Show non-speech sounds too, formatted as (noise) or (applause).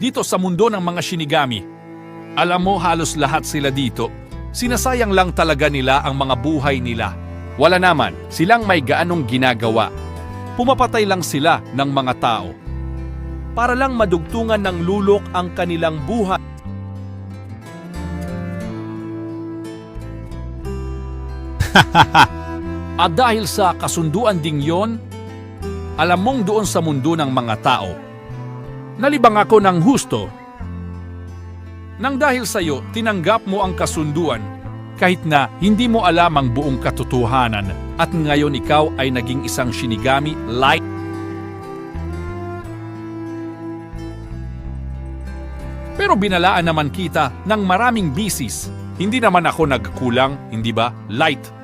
dito sa mundo ng mga shinigami. Alam mo halos lahat sila dito. Sinasayang lang talaga nila ang mga buhay nila. Wala naman, silang may gaanong ginagawa. Pumapatay lang sila ng mga tao. Para lang madugtungan ng lulok ang kanilang buhay. (laughs) At dahil sa kasunduan ding yon, alam mong doon sa mundo ng mga tao, nalibang ako ng husto. Nang dahil sa iyo, tinanggap mo ang kasunduan kahit na hindi mo alam ang buong katotohanan at ngayon ikaw ay naging isang shinigami like Pero binalaan naman kita ng maraming bisis. Hindi naman ako nagkulang, hindi ba? Light.